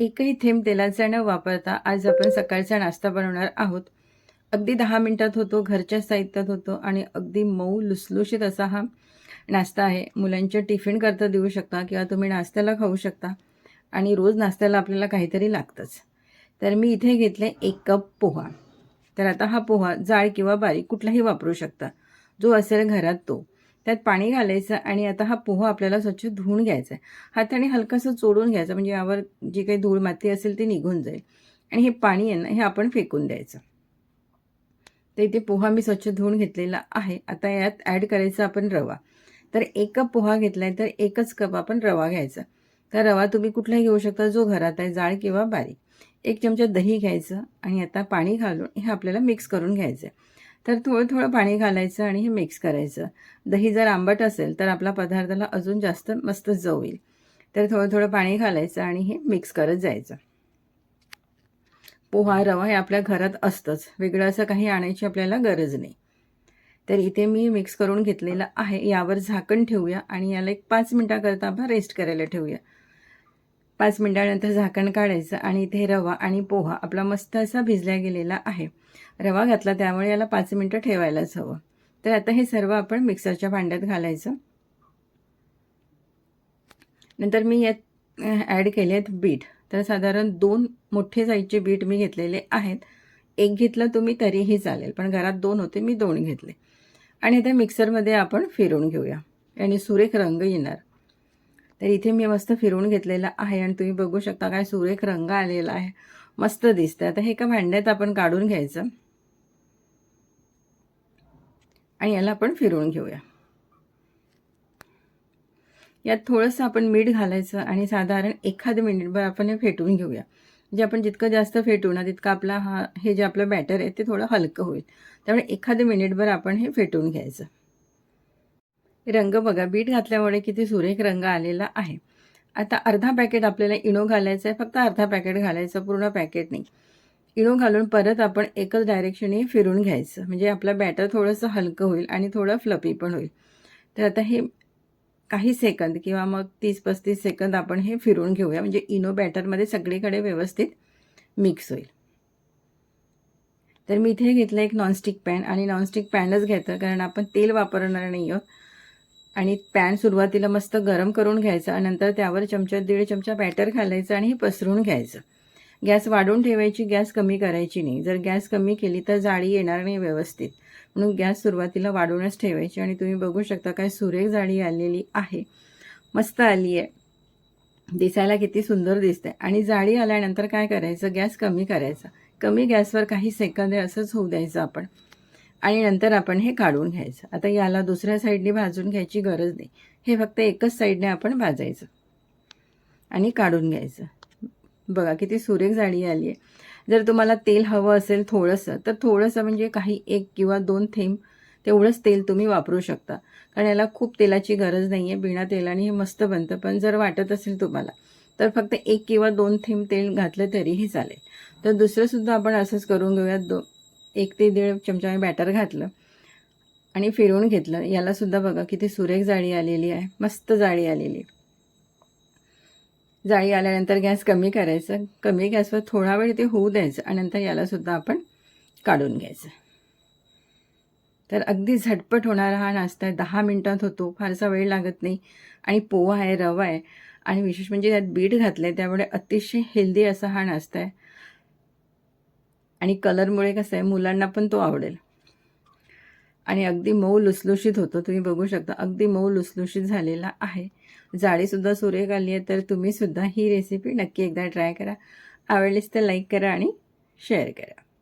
एकही थेंब तेलाचा न वापरता आज आपण सकाळचा नाश्ता बनवणार आहोत. अगदी दहा मिनटात होतो घरच्या साहित्यात होतो आणि अगदी मऊ लुसलुशीत असा हा नाश्ता आहे. मुलांच्या टिफिन करता देऊ शकता किंवा तुम्ही नाश्त्याला खाऊ शकता आणि रोज नाश्त्याला आपल्याला काहीतरी लागतंच. तर मी इथे घेतले एक कप पोहा. तर आता हा पोहा जाड किंवा बारीक कुठलाही वापरू शकता. जो असेल घरात तो. त्यात पाणी घालायचं आणि आता हा पोहा आपल्याला स्वच्छ धुवून घ्यायचा आहे हाताने हलकंसं चोडून घ्यायचं म्हणजे यावर जी काही धूळ माती असेल ती निघून जाईल. आणि हे पाणी आहे ना हे आपण फेकून द्यायचं. तर इथे पोहा मी स्वच्छ धुवून घेतलेला आहे. आता यात ॲड करायचा आपण रवा. तर एक कप पोहा घेतला आहे तर एकच कप आपण रवा घ्यायचा. तर रवा तुम्ही कुठलाही घेऊ शकता जो घरात आहे जाड किंवा बारीक. एक चमचा दही घ्यायचं आणि आता पाणी घालून हे आपल्याला मिक्स करून घ्यायचं आहे तर थोडं थोडं पाणी घालायचं आणि हे मिक्स करायचं. दही जर आंबट असेल तर आपला पदार्थाला अजून जास्त मस्त चव येईल. तर थोडं थोडं पाणी घालायचं आणि हे मिक्स करत जायचं. पोहा रवा हे आपल्या घरात असतंच. वेगळं असं काही आणायची आपल्याला गरज नाही. तर इथे मी मिक्स करून घेतलेलं आहे. यावर झाकण ठेवूया आणि याला एक पाच मिनटाकरता आपण रेस्ट करायला ठेवूया. पाच मिनटानंतर झाकण काढायचं आणि इथे रवा आणि पोहा आपला मस्त असा भिजला गेलेला आहे. रवा घातला त्यामुळे याला पाच मिनटं ठेवायलाच हवं. तर आता हे सर्व आपण मिक्सरच्या भांड्यात घालायचं. नंतर मी यात ॲड केले आहेत बीट. तर साधारण दोन मोठे साईजचे बीट मी घेतलेले आहेत. एक घेतलं तुम्ही तरीही चालेल पण घरात दोन होते मी दोन घेतले. आणि आता मिक्सरमध्ये आपण फिरवून घेऊया. आणि सुरेख रंग येणार. तर इथे मी मस्त फिरून घेतलेला आहे आणि तुम्ही बघू शकता काय सुरेख रंग आलेला आहे. मस्त दिसतं आता हे एका भांड्यात आपण काढून घ्यायचं. आणि याला आपण फिरून घेऊया. यात थोडंसं आपण मीठ घालायचं आणि साधारण एखाद मिनिटभर आपण हे फेटून घेऊया. म्हणजे आपण जितकं जास्त फेटू ना तितकं आपला हा हे जे आपलं बॅटर आहे ते थोडं हलकं होईल. त्यामुळे एखाद मिनिटभर आपण हे फेटून घ्यायचं. रंग बघा. बीट घातल्यामुळे किती सुरेख रंग आलेला आहे. आता अर्धा पॅकेट आपल्याला इनो घालायचं आहे. फक्त अर्धा पॅकेट घालायचं पूर्ण पॅकेट नाही. इनो घालून परत आपण एकच डायरेक्शने फिरून घ्यायचं. म्हणजे आपलं बॅटर थोडंसं हलकं होईल आणि थोडं फ्लपी पण होईल. तर आता हे काही सेकंद किंवा मग तीस पस्तीस सेकंद आपण हे फिरून घेऊया. म्हणजे इनो बॅटरमध्ये सगळीकडे व्यवस्थित मिक्स होईल. तर मी इथे घेतलं एक नॉनस्टिक पॅन आणि नॉनस्टिक पॅनच घेतं कारण आपण तेल वापरणार नाही आहोत आणि पॅन सुरुवातीला मस्त गरम करून घ्यायचा आणि नंतर त्यावर चमचा दीड चमचा बॅटर घालायचं आणि हे पसरून घ्यायचं. गॅस वाढवून ठेवायची गॅस कमी करायची नाही. जर गॅस कमी केली तर जाळी येणार नाही व्यवस्थित. म्हणून गॅस सुरुवातीला वाढूनच ठेवायची आणि तुम्ही बघू शकता काय सुरेख जाळी आलेली आहे. मस्त आली आहे. दिसायला किती सुंदर दिसते आणि जाळी आल्यानंतर काय करायचं? गॅस कमी करायचा. कमी गॅसवर काही सेकंद असंच होऊ द्यायचं आपण. आणि नंतर आपण हे काढून घ्यायचं. आता याला दुसऱ्या साईडने भाजून घ्यायची गरज नाही. हे फक्त एकच साईडने आपण भाजायचं. आणि काढून घ्यायचं. बघा किती सुरेख जाळी आली आहे. जर तुम्हाला तेल हवं असेल थोडंसं तर थोडंसं म्हणजे काही एक किंवा दोन थेंब तेवढंच तेल तुम्ही वापरू शकता. कारण याला खूप तेलाची गरज नाही आहे बिना तेलाने हे मस्त बनतं. पण जर वाटत असेल तुम्हाला तर फक्त एक किंवा दोन थेंब तेल घातलं तरीही चालेल. तर दुसरंसुद्धा आपण असंच करून घेऊयात. दो एक ते दीड चमचा बॅटर घातलं आणि फिरवून घेतलं. यालासुद्धा बघा किती सुरेख जाळी आलेली आहे. मस्त जाळी आलेली. जाळी आल्यानंतर गॅस कमी करायचं. कमी गॅसवर थोडा वेळ ते होऊ द्यायचं आणि नंतर यालासुद्धा आपण काढून घ्यायचं. तर अगदी झटपट होणारा हा नाश्ता आहे. दहा मिनटात होतो. फारसा वेळ लागत नाही. आणि पोहा आहे रवा आहे. आणि विशेष म्हणजे त्यात बीट घातलं आहे त्यामुळे अतिशय हेल्दी असा हा नाश्ता आहे. आणि कलरमुळे कसं आहे मुलांना पण तो आवडेल. आणि अगदी मऊ लुसलुशीत होतो तुम्ही बघू शकता. अगदी मऊ लुसलुशीत झालेला आहे. जाळीसुद्धा सुरेख आली आहे तर तुम्हीसुद्धा ही रेसिपी नक्की एकदा ट्राय करा. आवडलीच तर लाईक करा आणि शेअर करा.